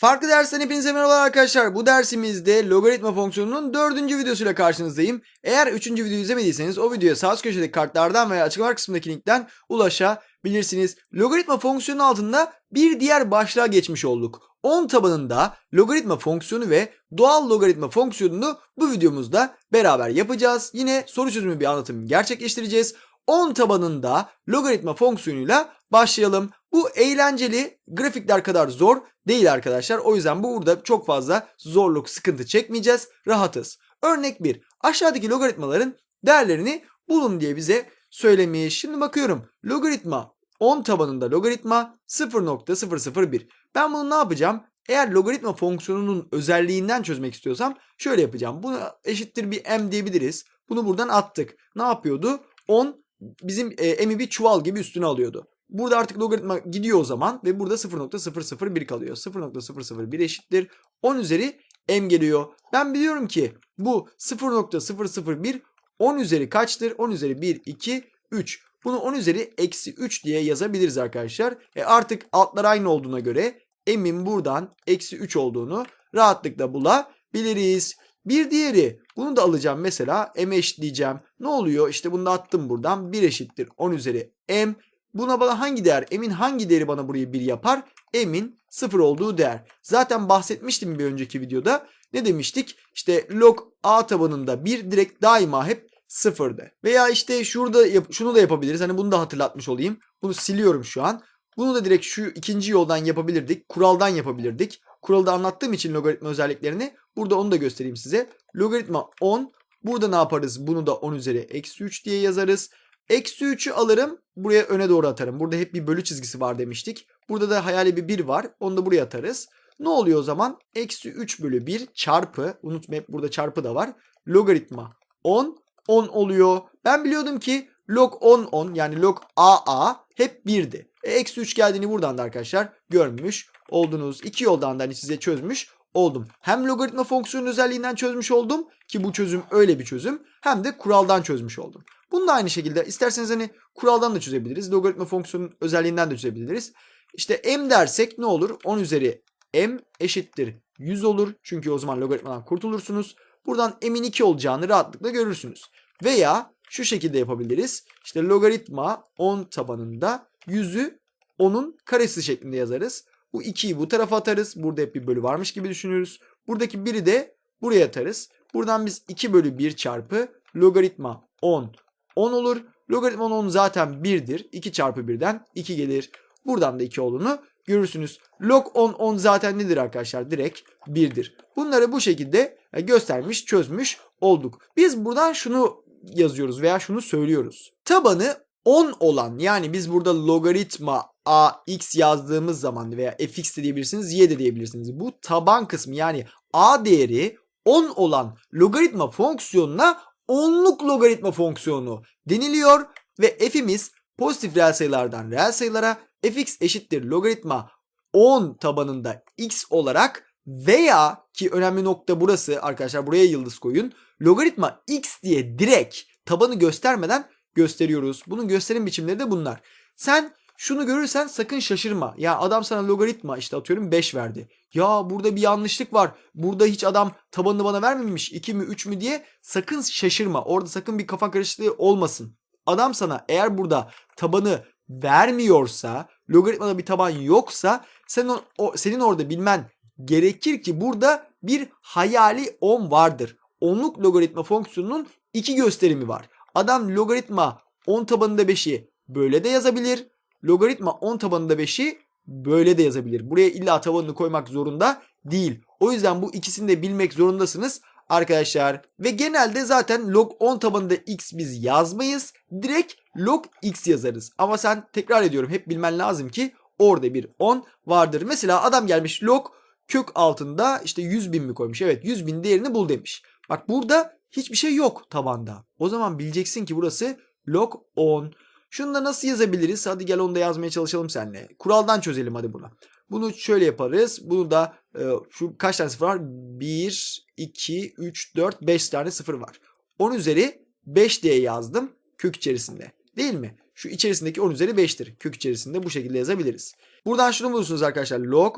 Farklı dersten hepinize merhabalar arkadaşlar. Bu dersimizde logaritma fonksiyonunun dördüncü videosuyla karşınızdayım. Eğer üçüncü videoyu izlemediyseniz o videoya sağ üst köşedeki kartlardan veya açıklama kısmındaki linkten ulaşabilirsiniz. Logaritma fonksiyonu altında bir diğer başlığa geçmiş olduk. 10 tabanında logaritma fonksiyonu ve doğal logaritma fonksiyonunu bu videomuzda beraber yapacağız. Yine soru çözümü bir anlatım gerçekleştireceğiz. 10 tabanında logaritma fonksiyonuyla başlayalım. Bu eğlenceli grafikler kadar zor değil arkadaşlar. O yüzden burada çok fazla zorluk, sıkıntı çekmeyeceğiz. Rahatız. Örnek 1. Aşağıdaki logaritmaların değerlerini bulun diye bize söylemiş. Şimdi bakıyorum. Logaritma 10 tabanında logaritma 0.001. Ben bunu ne yapacağım? Eğer logaritma fonksiyonunun özelliğinden çözmek istiyorsam şöyle yapacağım. Bunu eşittir bir m diyebiliriz. Bunu buradan attık. Ne yapıyordu? 10 bizim e, m'i bir çuval gibi üstüne alıyordu. Burada artık logaritma gidiyor o zaman ve burada 0.001 kalıyor. 0.001 eşittir 10 üzeri m geliyor. Ben biliyorum ki bu 0.001 10 üzeri kaçtır? 10 üzeri 1, 2, 3. Bunu 10 üzeri eksi 3 diye yazabiliriz arkadaşlar. E artık altlar aynı olduğuna göre m'in buradan eksi 3 olduğunu rahatlıkla bulabiliriz. Bir diğeri bunu da alacağım mesela m eşitleyeceğim. Ne oluyor? İşte bunu da attım buradan. 1 eşittir 10 üzeri m. Buna bana hangi değer? M'in hangi değeri bana burayı 1 yapar? M'in 0 olduğu değer. Zaten bahsetmiştim bir önceki videoda. Ne demiştik? İşte log a tabanında 1 direkt daima hep sıfırdı. Veya işte şurada şunu da yapabiliriz. Hani bunu da hatırlatmış olayım. Bunu siliyorum şu an. Bunu da direkt şu ikinci yoldan yapabilirdik. Kuraldan yapabilirdik. Kuralda anlattığım için logaritma özelliklerini burada onu da göstereyim size. Logaritma 10. Burada ne yaparız? Bunu da 10 üzeri eksi 3 diye yazarız. Eksi 3'ü alırım. Buraya öne doğru atarım. Burada hep bir bölü çizgisi var demiştik. Burada da hayali bir 1 var. Onu da buraya atarız. Ne oluyor o zaman? Eksi 3 bölü 1 çarpı. Unutma hep burada çarpı da var. Logaritma 10. 10 oluyor. Ben biliyordum ki log 10 10 yani log AA hep 1'di. E, eksi 3 geldiğini buradan da arkadaşlar görmüş oldunuz. İki yoldan da hani size çözmüş oldum. Hem logaritma fonksiyonu özelliğinden çözmüş oldum ki bu çözüm öyle bir çözüm. Hem de kuraldan çözmüş oldum. Bunu da aynı şekilde isterseniz hani kuraldan da çözebiliriz. Logaritma fonksiyonun özelliğinden de çözebiliriz. İşte m dersek ne olur? 10 üzeri m eşittir 100 olur. Çünkü o zaman logaritmadan kurtulursunuz. Buradan m'in 2 olacağını rahatlıkla görürsünüz. Veya şu şekilde yapabiliriz. İşte logaritma 10 tabanında 100'ü 10'un karesi şeklinde yazarız. Bu 2'yi bu tarafa atarız. Burada hep bir bölü varmış gibi düşünürüz. Buradaki 1'i de buraya atarız. Buradan biz 2 bölü 1 çarpı logaritma 10 10 olur. Logaritma 10 zaten 1'dir. 2 çarpı 1'den 2 gelir. Buradan da 2 olduğunu görürsünüz. Log 10 10 zaten nedir arkadaşlar? Direkt 1'dir. Bunları bu şekilde e, göstermiş, çözmüş olduk. Biz buradan şunu yazıyoruz veya şunu söylüyoruz. Tabanı 10 olan yani biz burada logaritma ax yazdığımız zaman veya fx de diyebilirsiniz, y de diyebilirsiniz. Bu taban kısmı yani a değeri 10 olan logaritma fonksiyonuna onluk logaritma fonksiyonu deniliyor ve f'imiz pozitif reel sayılardan reel sayılara fx eşittir logaritma 10 tabanında x olarak veya ki önemli nokta burası arkadaşlar buraya yıldız koyun. Logaritma x diye direkt tabanı göstermeden gösteriyoruz. Bunun gösterim biçimleri de bunlar. Sen şunu görürsen sakın şaşırma. Ya adam sana logaritma işte atıyorum 5 verdi. Ya burada bir yanlışlık var. Burada hiç adam tabanını bana vermemiş 2 mi 3 mü diye sakın şaşırma. Orada sakın bir kafa karışıklığı olmasın. Adam sana eğer burada tabanı vermiyorsa, logaritmada bir taban yoksa sen o, senin orada bilmen gerekir ki burada bir hayali 10 vardır. Onluk logaritma fonksiyonunun iki gösterimi var. Adam logaritma 10 tabanında 5'i böyle de yazabilir. Logaritma 10 tabanında 5'i böyle de yazabilir. Buraya illa tabanını koymak zorunda değil. O yüzden bu ikisini de bilmek zorundasınız arkadaşlar. Ve genelde zaten log 10 tabanında x biz yazmayız. Direkt log x yazarız. Ama sen tekrar ediyorum hep bilmen lazım ki orada bir 10 vardır. Mesela adam gelmiş log kök altında işte 100 bin mi koymuş? Evet 100 bin değerini bul demiş. Bak burada hiçbir şey yok tabanda. O zaman bileceksin ki burası log 10. Şunu da nasıl yazabiliriz? Hadi gel onu da yazmaya çalışalım seninle. Kuraldan çözelim hadi bunu. Bunu şöyle yaparız. Bunu da e, şu kaç tane sıfır var? 1, 2, 3, 4, 5 tane sıfır var. 10 üzeri 5 diye yazdım kök içerisinde. Değil mi? Şu içerisindeki 10 üzeri 5'tir. Kök içerisinde bu şekilde yazabiliriz. Buradan şunu bulursunuz arkadaşlar. Log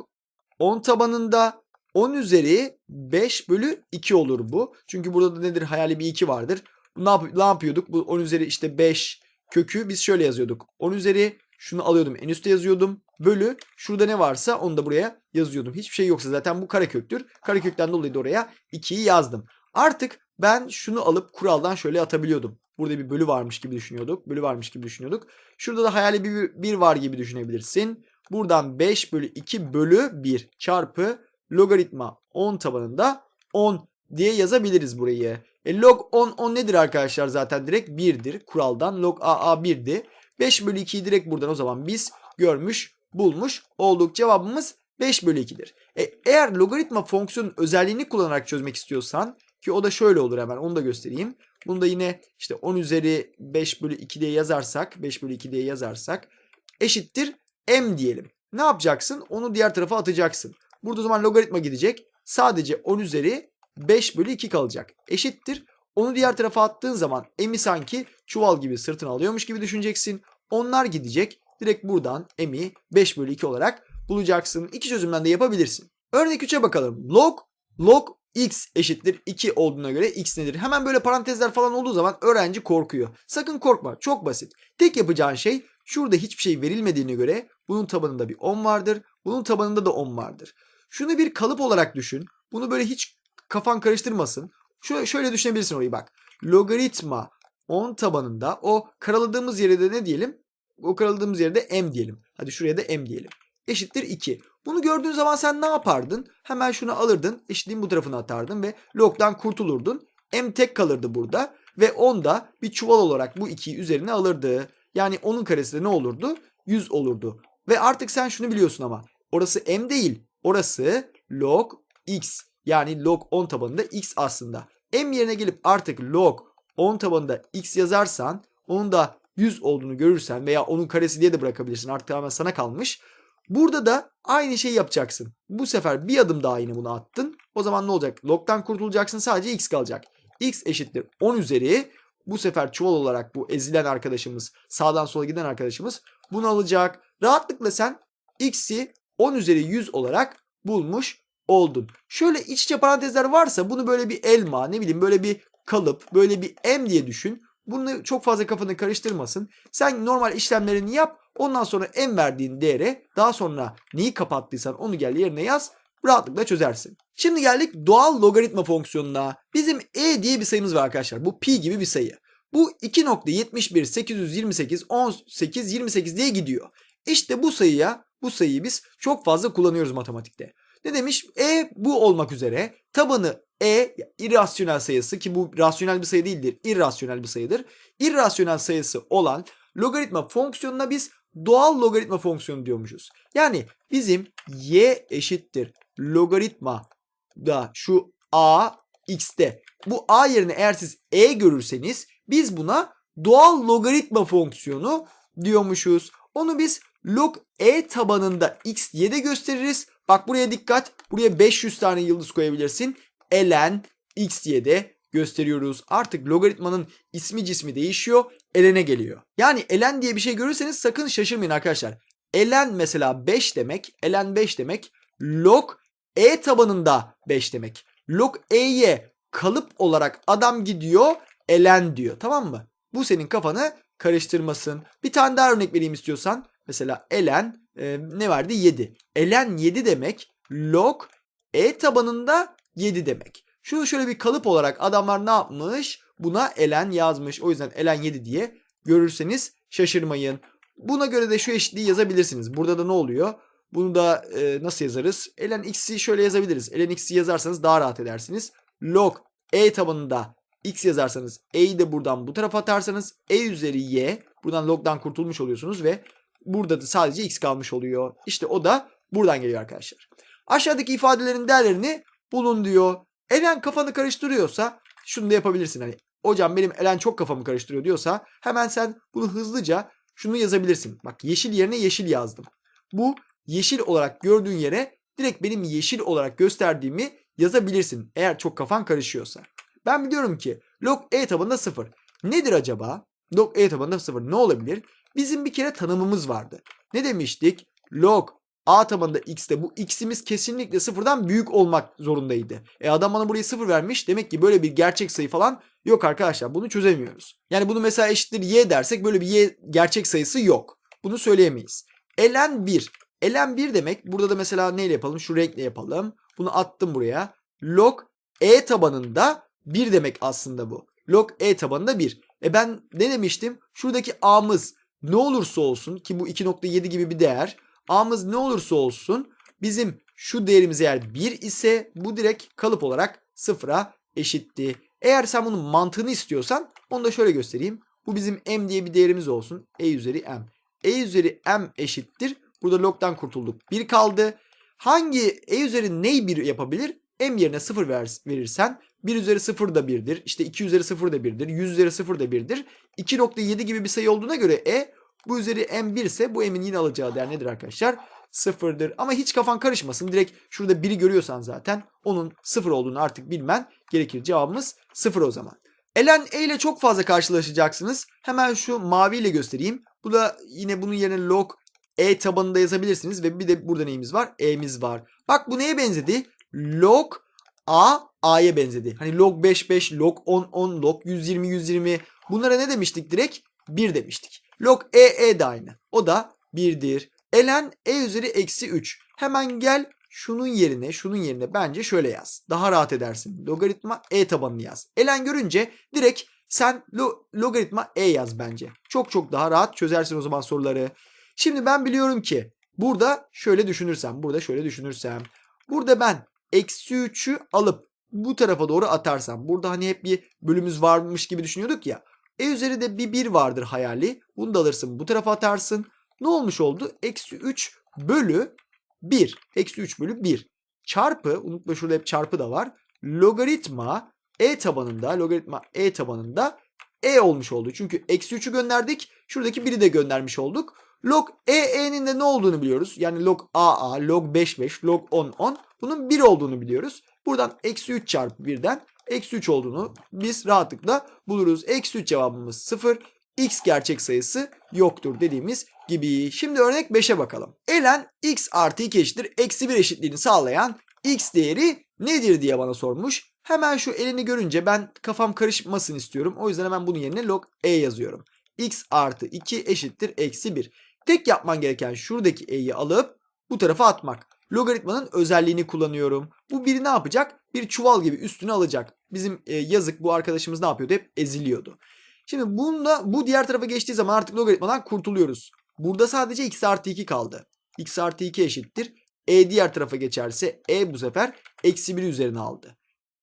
10 tabanında 10 üzeri 5 bölü 2 olur bu. Çünkü burada da nedir? Hayali bir 2 vardır. Ne, yap- ne yapıyorduk? Bu 10 üzeri işte 5 kökü biz şöyle yazıyorduk. 10 üzeri şunu alıyordum en üstte yazıyordum. Bölü şurada ne varsa onu da buraya yazıyordum. Hiçbir şey yoksa zaten bu kareköktür. Karekökten dolayı da oraya 2'yi yazdım. Artık ben şunu alıp kuraldan şöyle atabiliyordum. Burada bir bölü varmış gibi düşünüyorduk. Bölü varmış gibi düşünüyorduk. Şurada da hayali bir, bir var gibi düşünebilirsin. Buradan 5 bölü 2 bölü 1 çarpı logaritma 10 tabanında 10 diye yazabiliriz burayı. E, log 10 10 nedir arkadaşlar zaten direkt 1'dir. Kuraldan log AA 1'di. 5 bölü 2'yi direkt buradan o zaman biz görmüş bulmuş olduk. Cevabımız 5 bölü 2'dir. E, eğer logaritma fonksiyonun özelliğini kullanarak çözmek istiyorsan ki o da şöyle olur hemen onu da göstereyim. Bunu da yine işte 10 üzeri 5 bölü 2 diye yazarsak 5 bölü 2 diye yazarsak eşittir m diyelim. Ne yapacaksın? Onu diğer tarafa atacaksın. Burada o zaman logaritma gidecek. Sadece 10 üzeri 5 bölü 2 kalacak. Eşittir. Onu diğer tarafa attığın zaman m'i sanki çuval gibi sırtına alıyormuş gibi düşüneceksin. Onlar gidecek. Direkt buradan m'i 5 bölü 2 olarak bulacaksın. İki çözümden de yapabilirsin. Örnek 3'e bakalım. Log log x eşittir 2 olduğuna göre x nedir? Hemen böyle parantezler falan olduğu zaman öğrenci korkuyor. Sakın korkma. Çok basit. Tek yapacağın şey şurada hiçbir şey verilmediğine göre bunun tabanında bir 10 vardır. Bunun tabanında da 10 vardır. Şunu bir kalıp olarak düşün. Bunu böyle hiç kafan karıştırmasın. Şöyle, şöyle düşünebilirsin orayı bak. Logaritma 10 tabanında o karaladığımız yere de ne diyelim? O karaladığımız yerde m diyelim. Hadi şuraya da m diyelim. Eşittir 2. Bunu gördüğün zaman sen ne yapardın? Hemen şunu alırdın. Eşitliğin bu tarafına atardın ve log'dan kurtulurdun. M tek kalırdı burada. Ve 10 da bir çuval olarak bu 2'yi üzerine alırdı. Yani onun karesi de ne olurdu? 100 olurdu. Ve artık sen şunu biliyorsun ama. Orası m değil. Orası log x. Yani log 10 tabanında x aslında. M yerine gelip artık log 10 tabanında x yazarsan onun da 100 olduğunu görürsen veya onun karesi diye de bırakabilirsin. Artık tamamen sana kalmış. Burada da aynı şeyi yapacaksın. Bu sefer bir adım daha yine bunu attın. O zaman ne olacak? Log'dan kurtulacaksın sadece x kalacak. x eşittir 10 üzeri. Bu sefer çuval olarak bu ezilen arkadaşımız sağdan sola giden arkadaşımız bunu alacak. Rahatlıkla sen x'i 10 üzeri 100 olarak bulmuş oldun. Şöyle iç içe parantezler varsa bunu böyle bir elma ne bileyim böyle bir kalıp böyle bir m diye düşün. Bunu çok fazla kafanı karıştırmasın. Sen normal işlemlerini yap. Ondan sonra m verdiğin değere daha sonra neyi kapattıysan onu gel yerine yaz. Rahatlıkla çözersin. Şimdi geldik doğal logaritma fonksiyonuna. Bizim e diye bir sayımız var arkadaşlar. Bu pi gibi bir sayı. Bu 2.71 828 18 28 diye gidiyor. İşte bu sayıya bu sayıyı biz çok fazla kullanıyoruz matematikte. Ne demiş? E bu olmak üzere tabanı e irrasyonel sayısı ki bu rasyonel bir sayı değildir. irrasyonel bir sayıdır. İrrasyonel sayısı olan logaritma fonksiyonuna biz doğal logaritma fonksiyonu diyormuşuz. Yani bizim y eşittir logaritma da şu a x'te bu a yerine eğer siz e görürseniz biz buna doğal logaritma fonksiyonu diyormuşuz. Onu biz log e tabanında x diye de gösteririz. Bak buraya dikkat. Buraya 500 tane yıldız koyabilirsin. ln x diye de gösteriyoruz. Artık logaritmanın ismi cismi değişiyor. ln'e geliyor. Yani ln diye bir şey görürseniz sakın şaşırmayın arkadaşlar. ln mesela 5 demek. ln 5 demek. Log e tabanında 5 demek. Log e'ye kalıp olarak adam gidiyor ln diyor. Tamam mı? Bu senin kafanı karıştırmasın. Bir tane daha örnek vereyim istiyorsan. Mesela ln e, ne verdi? 7. ln 7 demek log e tabanında 7 demek. Şunu şöyle bir kalıp olarak adamlar ne yapmış? Buna ln yazmış. O yüzden ln 7 diye görürseniz şaşırmayın. Buna göre de şu eşitliği yazabilirsiniz. Burada da ne oluyor? Bunu da e, nasıl yazarız? ln x'i şöyle yazabiliriz. ln x'i yazarsanız daha rahat edersiniz. Log e tabanında x yazarsanız e'yi de buradan bu tarafa atarsanız e üzeri y buradan log'dan kurtulmuş oluyorsunuz ve burada da sadece x kalmış oluyor. İşte o da buradan geliyor arkadaşlar. Aşağıdaki ifadelerin değerlerini bulun diyor. Elen kafanı karıştırıyorsa şunu da yapabilirsin. Hani hocam benim Elen çok kafamı karıştırıyor diyorsa hemen sen bunu hızlıca şunu yazabilirsin. Bak yeşil yerine yeşil yazdım. Bu yeşil olarak gördüğün yere direkt benim yeşil olarak gösterdiğimi yazabilirsin. Eğer çok kafan karışıyorsa. Ben biliyorum ki log e tabanında 0. Nedir acaba? Log e tabanında 0 ne olabilir? Bizim bir kere tanımımız vardı. Ne demiştik? Log A tabanında x'te bu x'imiz kesinlikle sıfırdan büyük olmak zorundaydı. E adam bana burayı sıfır vermiş. Demek ki böyle bir gerçek sayı falan yok arkadaşlar. Bunu çözemiyoruz. Yani bunu mesela eşittir y dersek böyle bir y gerçek sayısı yok. Bunu söyleyemeyiz. ln 1. ln 1 demek burada da mesela neyle yapalım? Şu renkle yapalım. Bunu attım buraya. Log e tabanında 1 demek aslında bu. Log e tabanında 1. E ben ne demiştim? Şuradaki a'mız ne olursa olsun ki bu 2.7 gibi bir değer. A'mız ne olursa olsun bizim şu değerimiz eğer 1 ise bu direkt kalıp olarak sıfıra eşitti. Eğer sen bunun mantığını istiyorsan onu da şöyle göstereyim. Bu bizim m diye bir değerimiz olsun. e üzeri m. e üzeri m eşittir. Burada log'dan kurtulduk. 1 kaldı. Hangi e üzeri neyi 1 yapabilir? m yerine 0 ver, verirsen 1 üzeri 0 da 1'dir. İşte 2 üzeri 0 da 1'dir. 100 üzeri 0 da 1'dir. 2.7 gibi bir sayı olduğuna göre e bu üzeri m1 ise bu m'in yine alacağı değer nedir arkadaşlar? Sıfırdır. Ama hiç kafan karışmasın. Direkt şurada 1'i görüyorsan zaten onun sıfır olduğunu artık bilmen gerekir. Cevabımız sıfır o zaman. Elen E ile çok fazla karşılaşacaksınız. Hemen şu maviyle göstereyim. Bu da yine bunun yerine log E tabanında yazabilirsiniz. Ve bir de burada neyimiz var? E'miz var. Bak bu neye benzedi? Log A A'ya benzedi. Hani log 5 5, log 10 10, log 120 120. Bunlara ne demiştik direkt? 1 demiştik. Log E E de aynı. O da 1'dir. Elen E üzeri eksi 3. Hemen gel şunun yerine şunun yerine bence şöyle yaz. Daha rahat edersin. Logaritma E tabanını yaz. Elen görünce direkt sen lo- logaritma E yaz bence. Çok çok daha rahat çözersin o zaman soruları. Şimdi ben biliyorum ki burada şöyle düşünürsem, burada şöyle düşünürsem. Burada ben eksi 3'ü alıp bu tarafa doğru atarsam. Burada hani hep bir bölümümüz varmış gibi düşünüyorduk ya. E üzeri de bir 1 vardır hayali. Bunu da alırsın bu tarafa atarsın. Ne olmuş oldu? Eksi 3 bölü 1. Eksi 3 bölü 1. Çarpı, unutma şurada hep çarpı da var. Logaritma e tabanında, logaritma e tabanında e olmuş oldu. Çünkü eksi 3'ü gönderdik. Şuradaki 1'i de göndermiş olduk. Log e e'nin de ne olduğunu biliyoruz. Yani log a a, log 5 5, log 10 10. Bunun 1 olduğunu biliyoruz. Buradan eksi 3 çarpı 1'den eksi 3 olduğunu biz rahatlıkla buluruz. Eksi 3 cevabımız 0. X gerçek sayısı yoktur dediğimiz gibi. Şimdi örnek 5'e bakalım. Elen x artı 2 eşittir eksi 1 eşitliğini sağlayan x değeri nedir diye bana sormuş. Hemen şu elini görünce ben kafam karışmasın istiyorum. O yüzden hemen bunun yerine log e yazıyorum. x artı 2 eşittir eksi 1. Tek yapman gereken şuradaki e'yi alıp bu tarafa atmak. Logaritmanın özelliğini kullanıyorum. Bu biri ne yapacak? Bir çuval gibi üstüne alacak. Bizim e, yazık bu arkadaşımız ne yapıyordu? Hep eziliyordu. Şimdi bunda bu diğer tarafa geçtiği zaman artık logaritmadan kurtuluyoruz. Burada sadece x artı 2 kaldı. x artı 2 eşittir. E diğer tarafa geçerse e bu sefer eksi 1 üzerine aldı.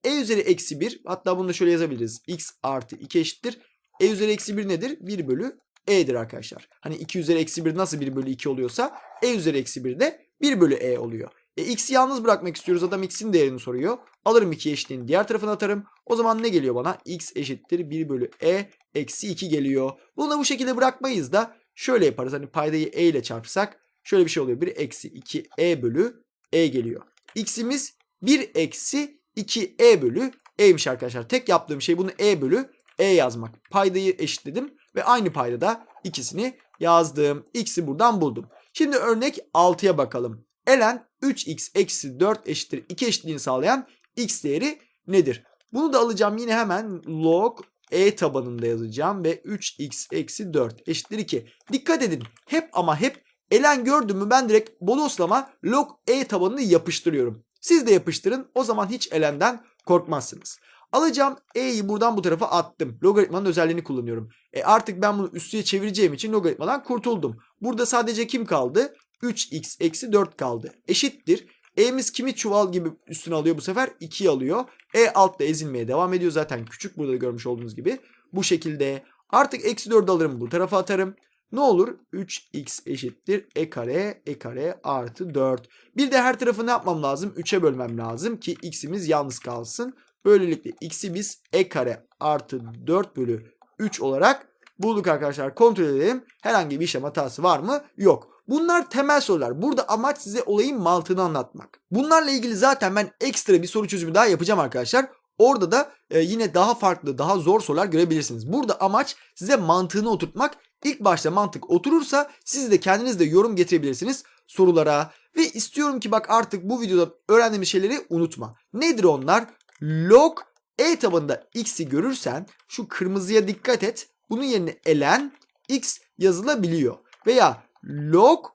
E üzeri eksi 1 hatta bunu da şöyle yazabiliriz. x artı 2 eşittir. E üzeri eksi 1 nedir? 1 bölü e'dir arkadaşlar. Hani 2 üzeri eksi 1 nasıl 1 bölü 2 oluyorsa e üzeri eksi 1 de 1 bölü e oluyor. E x'i yalnız bırakmak istiyoruz. Adam x'in değerini soruyor. Alırım 2 eşitliğini diğer tarafına atarım. O zaman ne geliyor bana? x eşittir 1 bölü e eksi 2 geliyor. Bunu da bu şekilde bırakmayız da şöyle yaparız. Hani paydayı e ile çarpsak şöyle bir şey oluyor. 1 eksi 2 e bölü e geliyor. x'imiz 1 eksi 2 e bölü e'ymiş arkadaşlar. Tek yaptığım şey bunu e bölü e yazmak. Paydayı eşitledim ve aynı paydada ikisini yazdım. x'i buradan buldum. Şimdi örnek 6'ya bakalım. Elen 3x eksi 4 eşittir 2 eşitliğini sağlayan x değeri nedir? Bunu da alacağım yine hemen log e tabanında yazacağım ve 3x eksi 4 eşittir 2. Dikkat edin hep ama hep elen gördüm mü ben direkt bodoslama log e tabanını yapıştırıyorum. Siz de yapıştırın o zaman hiç elenden korkmazsınız. Alacağım e'yi buradan bu tarafa attım. Logaritmanın özelliğini kullanıyorum. E artık ben bunu üstüye çevireceğim için logaritmadan kurtuldum. Burada sadece kim kaldı? 3x eksi 4 kaldı. Eşittir. E'miz kimi çuval gibi üstüne alıyor bu sefer? 2'yi alıyor. E altta ezilmeye devam ediyor zaten küçük burada da görmüş olduğunuz gibi. Bu şekilde artık eksi 4 alırım bu tarafa atarım. Ne olur? 3x eşittir e kare e kare artı 4. Bir de her tarafı ne yapmam lazım? 3'e bölmem lazım ki x'imiz yalnız kalsın. Böylelikle x'i biz e kare artı 4 bölü 3 olarak bulduk arkadaşlar. Kontrol edelim. Herhangi bir işlem hatası var mı? Yok. Bunlar temel sorular. Burada amaç size olayın mantığını anlatmak. Bunlarla ilgili zaten ben ekstra bir soru çözümü daha yapacağım arkadaşlar. Orada da e, yine daha farklı, daha zor sorular görebilirsiniz. Burada amaç size mantığını oturtmak. İlk başta mantık oturursa siz de kendiniz de yorum getirebilirsiniz. sorulara ve istiyorum ki bak artık bu videoda öğrendiğimiz şeyleri unutma. Nedir onlar? Log e tabanında x'i görürsen şu kırmızıya dikkat et. Bunun yerine elen x yazılabiliyor. Veya log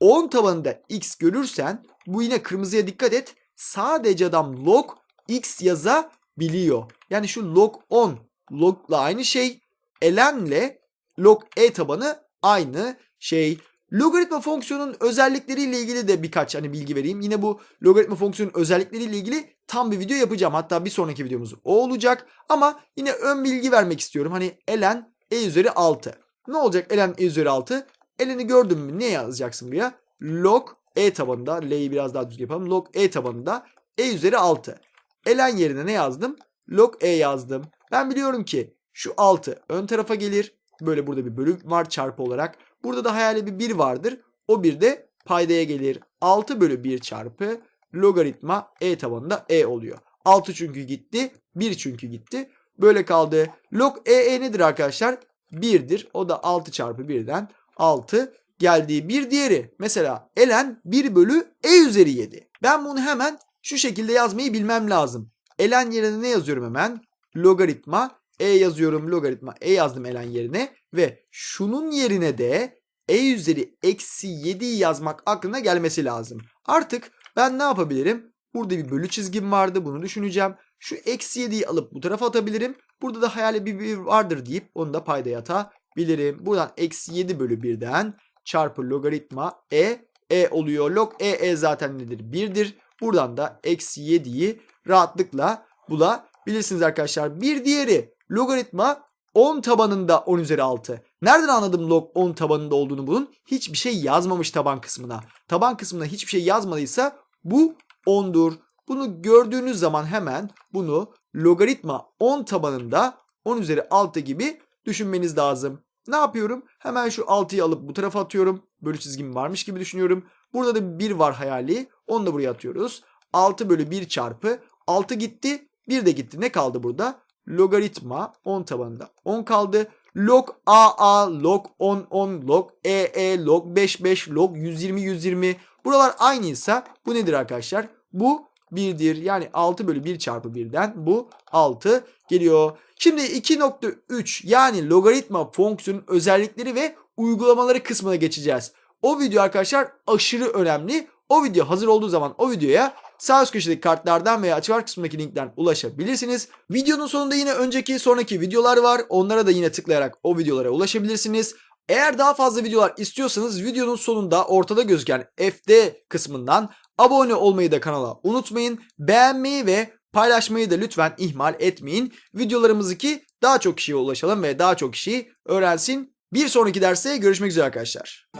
10 tabanında x görürsen bu yine kırmızıya dikkat et. Sadece adam log x yazabiliyor. Yani şu log 10 logla aynı şey. Elenle log e tabanı aynı şey. Logaritma fonksiyonun özellikleriyle ilgili de birkaç hani bilgi vereyim. Yine bu logaritma fonksiyonun özellikleriyle ilgili tam bir video yapacağım. Hatta bir sonraki videomuz o olacak. Ama yine ön bilgi vermek istiyorum. Hani ln e üzeri 6. Ne olacak ln e üzeri 6? Ln'i gördün mü ne yazacaksın buraya? Log e tabanında l'yi biraz daha düzgün yapalım. Log e tabanında e üzeri 6. ln yerine ne yazdım? Log e yazdım. Ben biliyorum ki şu 6 ön tarafa gelir. Böyle burada bir bölüm var çarpı olarak. Burada da hayali bir 1 vardır. O 1 de paydaya gelir. 6 bölü 1 çarpı logaritma e tabanında e oluyor. 6 çünkü gitti. 1 çünkü gitti. Böyle kaldı. Log e, e nedir arkadaşlar? 1'dir. O da 6 çarpı 1'den 6 geldiği bir diğeri. Mesela elen 1 bölü e üzeri 7. Ben bunu hemen şu şekilde yazmayı bilmem lazım. Elen yerine ne yazıyorum hemen? Logaritma e yazıyorum logaritma e yazdım elen yerine ve şunun yerine de e üzeri eksi 7'yi yazmak aklına gelmesi lazım. Artık ben ne yapabilirim? Burada bir bölü çizgim vardı bunu düşüneceğim. Şu eksi 7'yi alıp bu tarafa atabilirim. Burada da hayali bir 1 vardır deyip onu da paydaya atabilirim. Buradan eksi 7 bölü 1'den çarpı logaritma e e oluyor. Log e e zaten nedir? 1'dir. Buradan da eksi 7'yi rahatlıkla bulabilirsiniz arkadaşlar. Bir diğeri logaritma 10 tabanında 10 üzeri 6. Nereden anladım log 10 tabanında olduğunu bunun? Hiçbir şey yazmamış taban kısmına. Taban kısmına hiçbir şey yazmadıysa bu 10'dur. Bunu gördüğünüz zaman hemen bunu logaritma 10 tabanında 10 üzeri 6 gibi düşünmeniz lazım. Ne yapıyorum? Hemen şu 6'yı alıp bu tarafa atıyorum. Bölü çizgim varmış gibi düşünüyorum. Burada da bir 1 var hayali. Onu da buraya atıyoruz. 6 bölü 1 çarpı 6 gitti. 1 de gitti. Ne kaldı burada? Logaritma 10 tabanında 10 kaldı. Log a a, log 10 10, log e e, log 5 5, log 120 120. Buralar aynıysa bu nedir arkadaşlar? Bu 1'dir. Yani 6 bölü 1 çarpı 1'den bu 6 geliyor. Şimdi 2.3 yani logaritma fonksiyonun özellikleri ve uygulamaları kısmına geçeceğiz. O video arkadaşlar aşırı önemli. O video hazır olduğu zaman o videoya sağ üst köşedeki kartlardan veya açıklama kısmındaki linkten ulaşabilirsiniz. Videonun sonunda yine önceki sonraki videolar var. Onlara da yine tıklayarak o videolara ulaşabilirsiniz. Eğer daha fazla videolar istiyorsanız videonun sonunda ortada gözüken FD kısmından abone olmayı da kanala unutmayın. Beğenmeyi ve paylaşmayı da lütfen ihmal etmeyin. Videolarımızı ki daha çok kişiye ulaşalım ve daha çok kişi öğrensin. Bir sonraki derste görüşmek üzere arkadaşlar.